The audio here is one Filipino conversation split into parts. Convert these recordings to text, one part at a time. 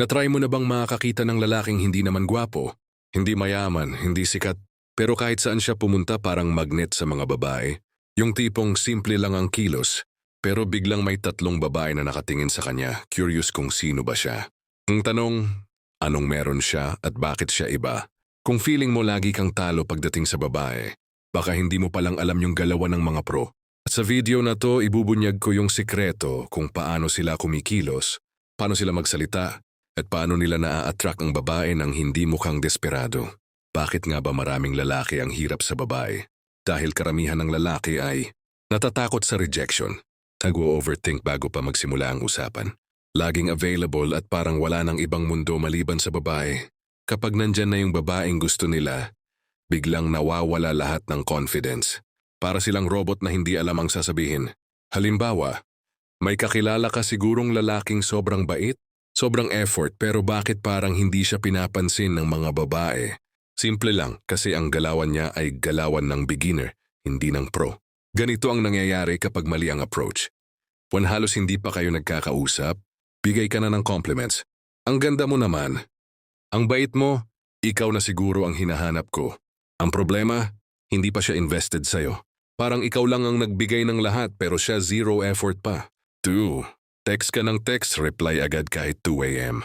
Natry mo na bang makakita ng lalaking hindi naman gwapo, hindi mayaman, hindi sikat, pero kahit saan siya pumunta parang magnet sa mga babae? Yung tipong simple lang ang kilos, pero biglang may tatlong babae na nakatingin sa kanya, curious kung sino ba siya. Ang tanong, anong meron siya at bakit siya iba? Kung feeling mo lagi kang talo pagdating sa babae, baka hindi mo palang alam yung galawan ng mga pro. At sa video na to, ibubunyag ko yung sikreto kung paano sila kumikilos, paano sila magsalita, at paano nila naa-attract ang babae ng hindi mukhang desperado. Bakit nga ba maraming lalaki ang hirap sa babae? Dahil karamihan ng lalaki ay natatakot sa rejection. Nag-overthink bago pa magsimula ang usapan. Laging available at parang wala ng ibang mundo maliban sa babae. Kapag nandyan na yung babaeng gusto nila, biglang nawawala lahat ng confidence. Para silang robot na hindi alam ang sasabihin. Halimbawa, may kakilala ka sigurong lalaking sobrang bait, sobrang effort pero bakit parang hindi siya pinapansin ng mga babae? Simple lang kasi ang galawan niya ay galawan ng beginner, hindi ng pro. Ganito ang nangyayari kapag mali ang approach. When halos hindi pa kayo nagkakausap, bigay ka na ng compliments. Ang ganda mo naman. Ang bait mo, ikaw na siguro ang hinahanap ko. Ang problema, hindi pa siya invested sa'yo. Parang ikaw lang ang nagbigay ng lahat pero siya zero effort pa. 2. Text ka ng text, reply agad kahit 2 a.m.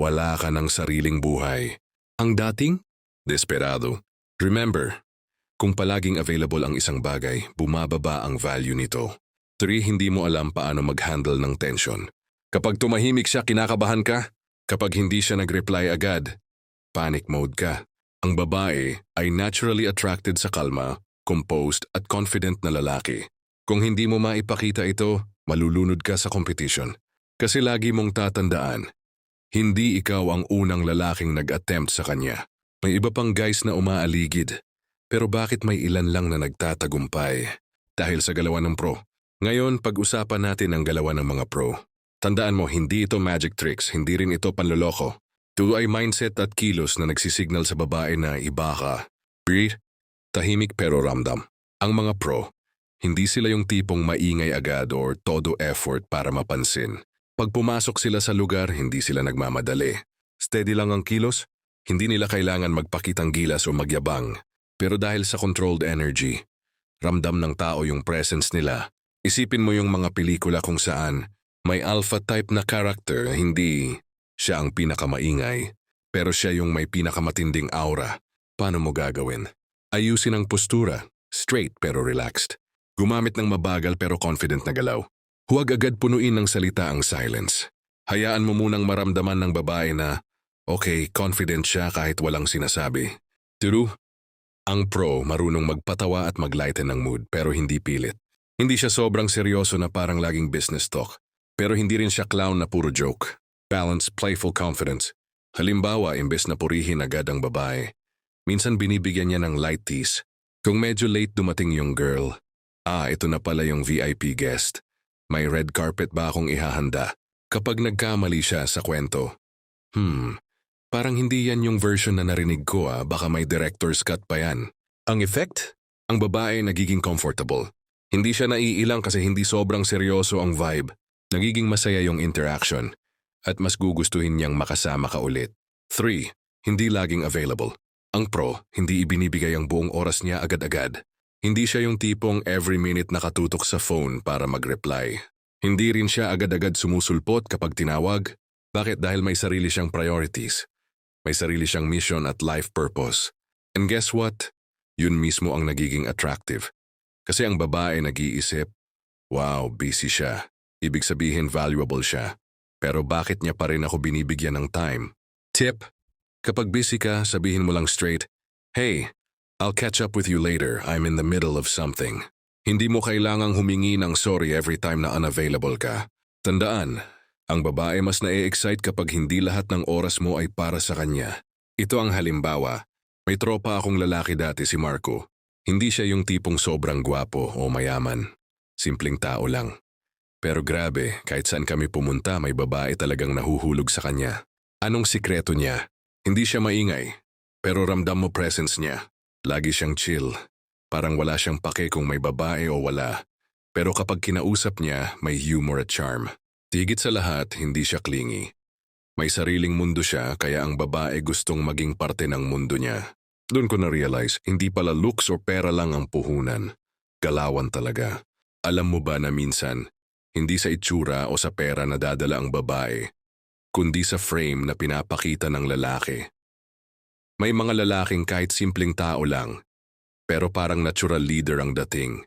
Wala ka ng sariling buhay. Ang dating? Desperado. Remember, kung palaging available ang isang bagay, bumababa ang value nito. 3. Hindi mo alam paano mag-handle ng tension. Kapag tumahimik siya, kinakabahan ka. Kapag hindi siya nag-reply agad, panic mode ka. Ang babae ay naturally attracted sa kalma, composed at confident na lalaki. Kung hindi mo maipakita ito, malulunod ka sa competition. Kasi lagi mong tatandaan, hindi ikaw ang unang lalaking nag-attempt sa kanya. May iba pang guys na umaaligid. Pero bakit may ilan lang na nagtatagumpay? Dahil sa galawan ng pro. Ngayon, pag-usapan natin ang galawan ng mga pro. Tandaan mo, hindi ito magic tricks, hindi rin ito panloloko. Ito ay mindset at kilos na nagsisignal sa babae na iba ka. Breed, tahimik pero ramdam. Ang mga pro, hindi sila yung tipong maingay agad or todo effort para mapansin. Pag pumasok sila sa lugar, hindi sila nagmamadali. Steady lang ang kilos, hindi nila kailangan magpakitang gilas o magyabang. Pero dahil sa controlled energy, ramdam ng tao yung presence nila. Isipin mo yung mga pelikula kung saan may alpha type na character, hindi siya ang pinakamaingay. Pero siya yung may pinakamatinding aura. Paano mo gagawin? Ayusin ang postura, straight pero relaxed. Gumamit ng mabagal pero confident na galaw. Huwag agad punuin ng salita ang silence. Hayaan mo munang maramdaman ng babae na, okay, confident siya kahit walang sinasabi. True, ang pro marunong magpatawa at maglighten ng mood pero hindi pilit. Hindi siya sobrang seryoso na parang laging business talk. Pero hindi rin siya clown na puro joke. Balance, playful confidence. Halimbawa, imbes na purihin agad ang babae, minsan binibigyan niya ng light tease. Kung medyo late dumating yung girl, ah, ito na pala yung VIP guest. May red carpet ba akong ihahanda? Kapag nagkamali siya sa kwento, hmm, parang hindi yan yung version na narinig ko ah, baka may director's cut pa yan. Ang effect? Ang babae nagiging comfortable. Hindi siya naiilang kasi hindi sobrang seryoso ang vibe. Nagiging masaya yung interaction at mas gugustuhin niyang makasama ka ulit. 3. Hindi laging available. Ang pro, hindi ibinibigay ang buong oras niya agad-agad. Hindi siya yung tipong every minute nakatutok sa phone para mag-reply. Hindi rin siya agad-agad sumusulpot kapag tinawag. Bakit? Dahil may sarili siyang priorities. May sarili siyang mission at life purpose. And guess what? Yun mismo ang nagiging attractive. Kasi ang babae nag-iisip, wow, busy siya. Ibig sabihin valuable siya. Pero bakit niya pa rin ako binibigyan ng time? Tip, kapag busy ka, sabihin mo lang straight, Hey, I'll catch up with you later. I'm in the middle of something. Hindi mo kailangang humingi ng sorry every time na unavailable ka. Tandaan, ang babae mas na-excite kapag hindi lahat ng oras mo ay para sa kanya. Ito ang halimbawa. May tropa akong lalaki dati si Marco. Hindi siya yung tipong sobrang gwapo o mayaman. Simpleng tao lang. Pero grabe, kahit saan kami pumunta may babae talagang nahuhulog sa kanya. Anong sikreto niya? Hindi siya maingay, pero ramdam mo presence niya. Lagi siyang chill. Parang wala siyang pake kung may babae o wala. Pero kapag kinausap niya, may humor at charm. Tigit sa lahat, hindi siya clingy. May sariling mundo siya kaya ang babae gustong maging parte ng mundo niya. Doon ko na-realize, hindi pala looks or pera lang ang puhunan. Galawan talaga. Alam mo ba na minsan, hindi sa itsura o sa pera na dadala ang babae, kundi sa frame na pinapakita ng lalaki. May mga lalaking kahit simpleng tao lang, pero parang natural leader ang dating.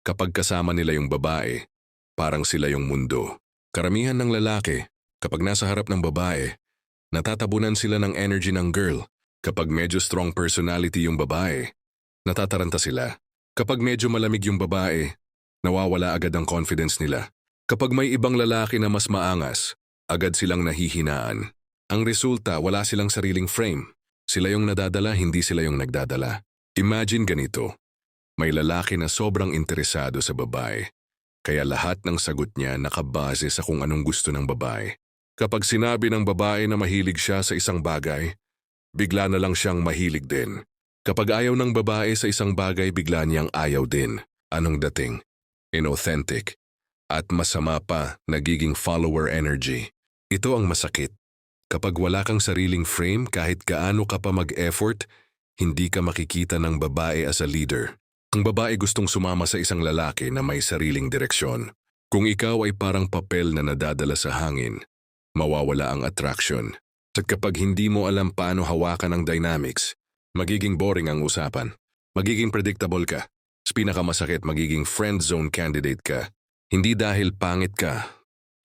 Kapag kasama nila yung babae, parang sila yung mundo. Karamihan ng lalaki, kapag nasa harap ng babae, natatabunan sila ng energy ng girl. Kapag medyo strong personality yung babae, natataranta sila. Kapag medyo malamig yung babae, nawawala agad ang confidence nila. Kapag may ibang lalaki na mas maangas, agad silang nahihinaan. Ang resulta, wala silang sariling frame. Sila yung nadadala, hindi sila yung nagdadala. Imagine ganito. May lalaki na sobrang interesado sa babae. Kaya lahat ng sagot niya nakabase sa kung anong gusto ng babae. Kapag sinabi ng babae na mahilig siya sa isang bagay, bigla na lang siyang mahilig din. Kapag ayaw ng babae sa isang bagay, bigla niyang ayaw din. Anong dating? Inauthentic. At masama pa, nagiging follower energy. Ito ang masakit. Kapag wala kang sariling frame, kahit gaano ka pa mag-effort, hindi ka makikita ng babae as a leader. Ang babae gustong sumama sa isang lalaki na may sariling direksyon. Kung ikaw ay parang papel na nadadala sa hangin, mawawala ang attraction. At kapag hindi mo alam paano hawakan ang dynamics, magiging boring ang usapan. Magiging predictable ka. Sa pinakamasakit, magiging friend zone candidate ka. Hindi dahil pangit ka,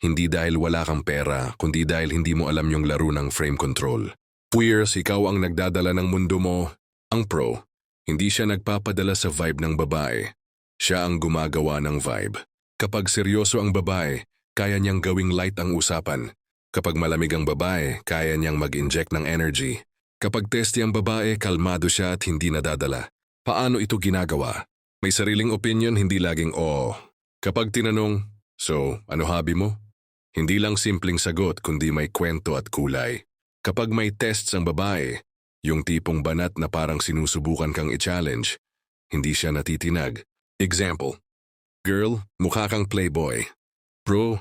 hindi dahil wala kang pera, kundi dahil hindi mo alam yung laro ng frame control. Queers, ikaw ang nagdadala ng mundo mo. Ang pro, hindi siya nagpapadala sa vibe ng babae. Siya ang gumagawa ng vibe. Kapag seryoso ang babae, kaya niyang gawing light ang usapan. Kapag malamig ang babae, kaya niyang mag-inject ng energy. Kapag testy ang babae, kalmado siya at hindi nadadala. Paano ito ginagawa? May sariling opinion, hindi laging oo. Kapag tinanong, so, ano hobby mo? Hindi lang simpleng sagot kundi may kwento at kulay. Kapag may tests ang babae, yung tipong banat na parang sinusubukan kang i-challenge, hindi siya natitinag. Example, Girl, mukha kang playboy. Bro,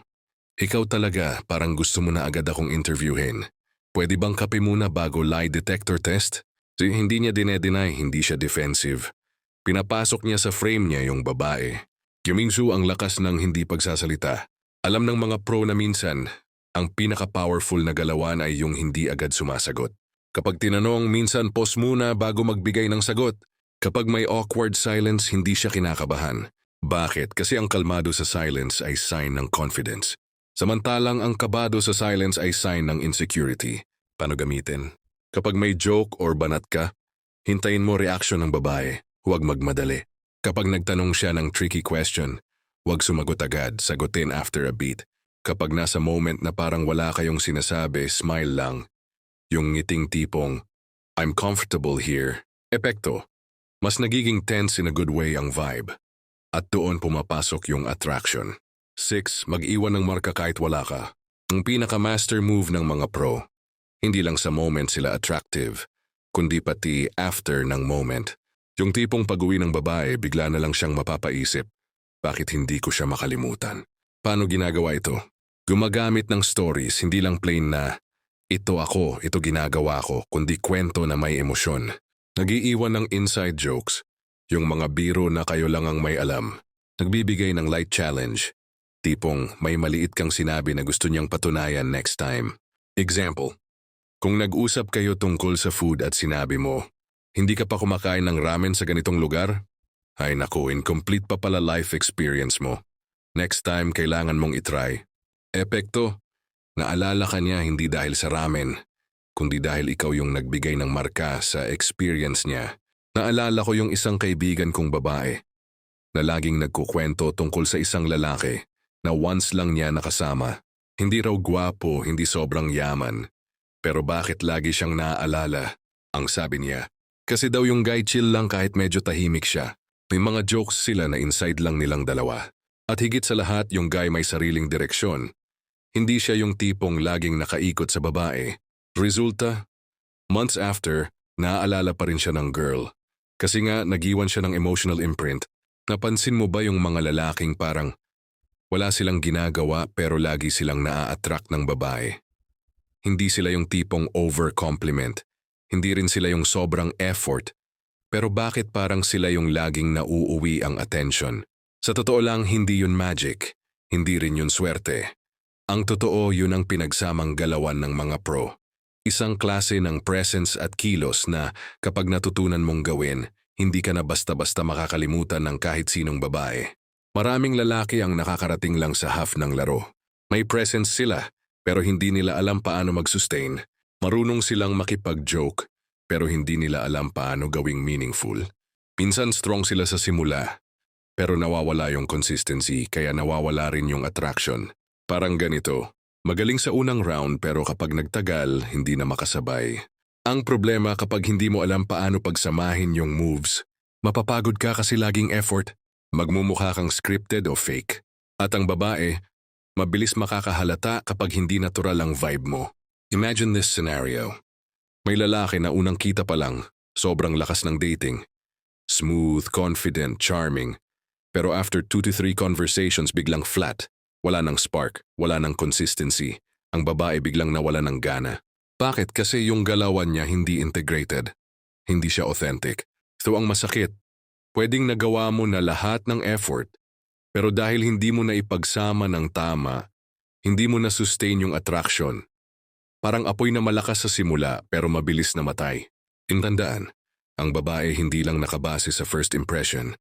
ikaw talaga parang gusto mo na agad akong interviewin. Pwede bang kape muna bago lie detector test? Si hindi niya dinedeny, hindi siya defensive. Pinapasok niya sa frame niya yung babae. Yuminsu ang lakas ng hindi pagsasalita. Alam ng mga pro na minsan, ang pinaka-powerful na galawan ay yung hindi agad sumasagot. Kapag tinanong, minsan pause muna bago magbigay ng sagot. Kapag may awkward silence, hindi siya kinakabahan. Bakit? Kasi ang kalmado sa silence ay sign ng confidence. Samantalang ang kabado sa silence ay sign ng insecurity. Paano gamitin? Kapag may joke or banat ka, hintayin mo reaction ng babae, huwag magmadali. Kapag nagtanong siya ng tricky question, huwag sumagot agad, sagutin after a beat. Kapag nasa moment na parang wala kayong sinasabi, smile lang. Yung ngiting tipong, I'm comfortable here. Epekto, mas nagiging tense in a good way ang vibe. At doon pumapasok yung attraction. 6. Mag-iwan ng marka kahit wala ka. Ang pinaka-master move ng mga pro. Hindi lang sa moment sila attractive, kundi pati after ng moment. Yung tipong pag-uwi ng babae, bigla na lang siyang mapapaisip, bakit hindi ko siya makalimutan? Paano ginagawa ito? Gumagamit ng stories, hindi lang plain na, ito ako, ito ginagawa ko, kundi kwento na may emosyon. Nagiiwan ng inside jokes, yung mga biro na kayo lang ang may alam. Nagbibigay ng light challenge, tipong may maliit kang sinabi na gusto niyang patunayan next time. Example, kung nag-usap kayo tungkol sa food at sinabi mo, hindi ka pa kumakain ng ramen sa ganitong lugar? Ay naku, incomplete pa pala life experience mo. Next time, kailangan mong itry. Epekto, naalala ka niya hindi dahil sa ramen, kundi dahil ikaw yung nagbigay ng marka sa experience niya. Naalala ko yung isang kaibigan kong babae na laging nagkukwento tungkol sa isang lalaki na once lang niya nakasama. Hindi raw gwapo, hindi sobrang yaman. Pero bakit lagi siyang naaalala? Ang sabi niya, kasi daw yung guy chill lang kahit medyo tahimik siya. May mga jokes sila na inside lang nilang dalawa. At higit sa lahat, yung guy may sariling direksyon. Hindi siya yung tipong laging nakaikot sa babae. Resulta, months after, naaalala pa rin siya ng girl. Kasi nga nagiwan siya ng emotional imprint. Napansin mo ba yung mga lalaking parang wala silang ginagawa pero lagi silang naa-attract ng babae? Hindi sila yung tipong over-compliment. Hindi rin sila yung sobrang effort. Pero bakit parang sila yung laging nauuwi ang attention? Sa totoo lang, hindi yun magic. Hindi rin yun swerte. Ang totoo, yun ang pinagsamang galawan ng mga pro. Isang klase ng presence at kilos na kapag natutunan mong gawin, hindi ka na basta-basta makakalimutan ng kahit sinong babae. Maraming lalaki ang nakakarating lang sa half ng laro. May presence sila, pero hindi nila alam paano mag-sustain. Marunong silang makipag-joke, pero hindi nila alam paano gawing meaningful. Minsan strong sila sa simula, pero nawawala yung consistency kaya nawawala rin yung attraction. Parang ganito, magaling sa unang round pero kapag nagtagal, hindi na makasabay. Ang problema kapag hindi mo alam paano pagsamahin yung moves, mapapagod ka kasi laging effort, magmumukha kang scripted o fake. At ang babae, mabilis makakahalata kapag hindi natural ang vibe mo. Imagine this scenario. May lalaki na unang kita pa lang, sobrang lakas ng dating. Smooth, confident, charming. Pero after two to three conversations biglang flat. Wala ng spark, wala ng consistency. Ang babae biglang nawala ng gana. Bakit? Kasi yung galawan niya hindi integrated. Hindi siya authentic. So ang masakit, pwedeng nagawa mo na lahat ng effort, pero dahil hindi mo na ipagsama ng tama, hindi mo na sustain yung attraction. Parang apoy na malakas sa simula pero mabilis na matay. Intandaan, ang babae hindi lang nakabase sa first impression.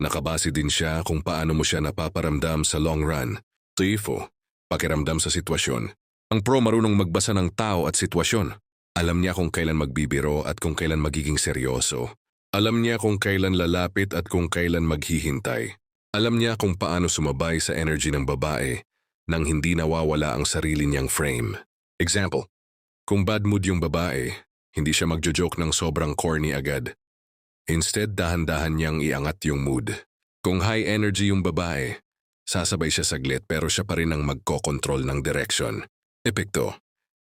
Nakabase din siya kung paano mo siya napaparamdam sa long run. Tifo, pakiramdam sa sitwasyon. Ang pro marunong magbasa ng tao at sitwasyon. Alam niya kung kailan magbibiro at kung kailan magiging seryoso. Alam niya kung kailan lalapit at kung kailan maghihintay. Alam niya kung paano sumabay sa energy ng babae nang hindi nawawala ang sarili niyang frame. Example, kung bad mood yung babae, hindi siya magjo-joke ng sobrang corny agad. Instead, dahan-dahan niyang iangat yung mood. Kung high energy yung babae, sasabay siya saglit pero siya pa rin ang magkokontrol ng direction. Epekto,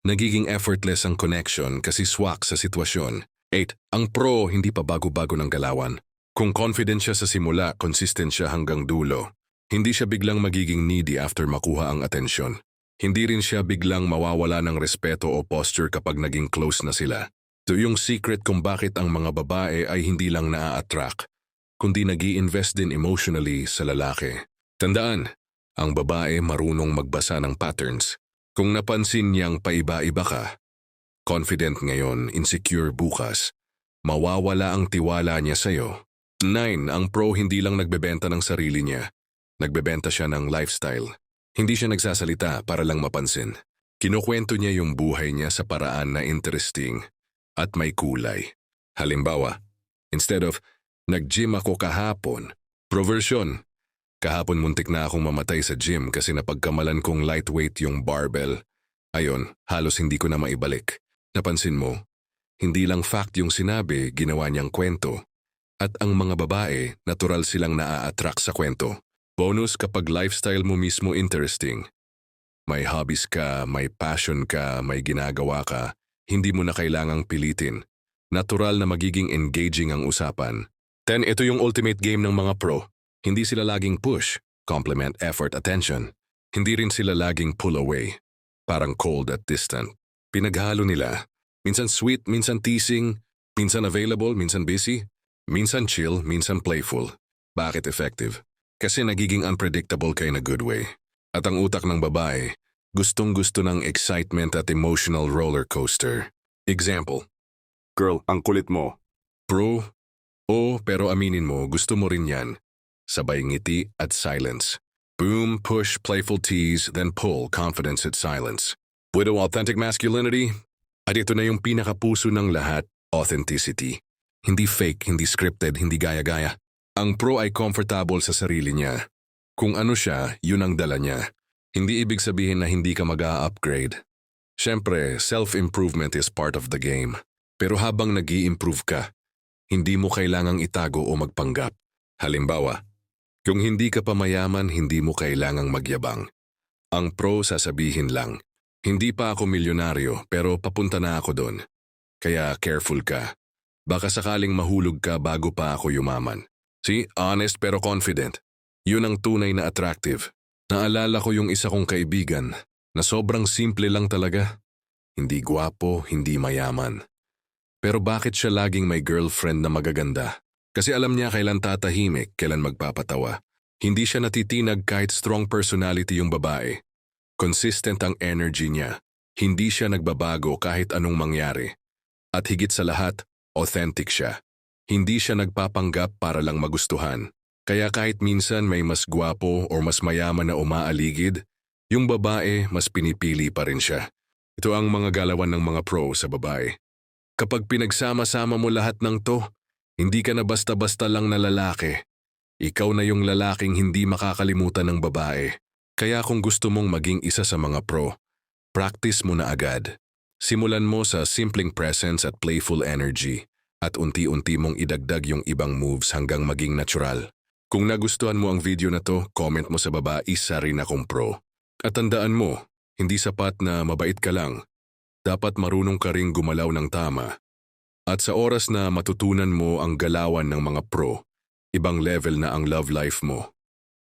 nagiging effortless ang connection kasi swak sa sitwasyon. 8. Ang pro hindi pa bago-bago ng galawan. Kung confident siya sa simula, consistent siya hanggang dulo. Hindi siya biglang magiging needy after makuha ang atensyon. Hindi rin siya biglang mawawala ng respeto o posture kapag naging close na sila. Ito yung secret kung bakit ang mga babae ay hindi lang naa-attract, kundi nag invest din emotionally sa lalaki. Tandaan, ang babae marunong magbasa ng patterns. Kung napansin niyang paiba-iba ka, confident ngayon, insecure bukas, mawawala ang tiwala niya sa'yo. 9. Ang pro hindi lang nagbebenta ng sarili niya. Nagbebenta siya ng lifestyle. Hindi siya nagsasalita para lang mapansin. Kinukwento niya yung buhay niya sa paraan na interesting at may kulay. Halimbawa, instead of, nag-gym ako kahapon, proversion, kahapon muntik na akong mamatay sa gym kasi napagkamalan kong lightweight yung barbell. Ayon, halos hindi ko na maibalik. Napansin mo, hindi lang fact yung sinabi, ginawa niyang kwento. At ang mga babae, natural silang naa-attract sa kwento. Bonus kapag lifestyle mo mismo interesting. May hobbies ka, may passion ka, may ginagawa ka, hindi mo na kailangang pilitin. Natural na magiging engaging ang usapan. 10. Ito yung ultimate game ng mga pro. Hindi sila laging push, compliment, effort, attention. Hindi rin sila laging pull away. Parang cold at distant. Pinaghalo nila. Minsan sweet, minsan teasing, minsan available, minsan busy, minsan chill, minsan playful. Bakit effective? Kasi nagiging unpredictable kay na good way. At ang utak ng babae, gustong-gusto ng excitement at emotional roller coaster. Example, Girl, ang kulit mo. Bro, oh pero aminin mo gusto mo rin yan. Sabay ngiti at silence. Boom, push, playful tease, then pull, confidence at silence. Widow authentic masculinity? At ito na yung pinakapuso ng lahat, authenticity. Hindi fake, hindi scripted, hindi gaya-gaya. Ang pro ay comfortable sa sarili niya. Kung ano siya, yun ang dala niya. Hindi ibig sabihin na hindi ka mag upgrade Siyempre, self-improvement is part of the game. Pero habang nag improve ka, hindi mo kailangang itago o magpanggap. Halimbawa, kung hindi ka pa mayaman, hindi mo kailangang magyabang. Ang pro sasabihin lang, hindi pa ako milyonaryo pero papunta na ako doon. Kaya careful ka. Baka sakaling mahulog ka bago pa ako yumaman. See, honest pero confident. Yun ang tunay na attractive. Naalala ko yung isa kong kaibigan na sobrang simple lang talaga. Hindi gwapo, hindi mayaman. Pero bakit siya laging may girlfriend na magaganda? Kasi alam niya kailan tatahimik, kailan magpapatawa. Hindi siya natitinag kahit strong personality yung babae. Consistent ang energy niya. Hindi siya nagbabago kahit anong mangyari. At higit sa lahat, authentic siya. Hindi siya nagpapanggap para lang magustuhan. Kaya kahit minsan may mas gwapo o mas mayaman na umaaligid, yung babae mas pinipili pa rin siya. Ito ang mga galawan ng mga pro sa babae. Kapag pinagsama-sama mo lahat ng to, hindi ka na basta-basta lang na lalaki. Ikaw na yung lalaking hindi makakalimutan ng babae. Kaya kung gusto mong maging isa sa mga pro, practice mo na agad. Simulan mo sa simpleng presence at playful energy at unti-unti mong idagdag yung ibang moves hanggang maging natural. Kung nagustuhan mo ang video na to, comment mo sa baba, isa rin akong pro. At tandaan mo, hindi sapat na mabait ka lang. Dapat marunong ka ring gumalaw ng tama. At sa oras na matutunan mo ang galawan ng mga pro, ibang level na ang love life mo.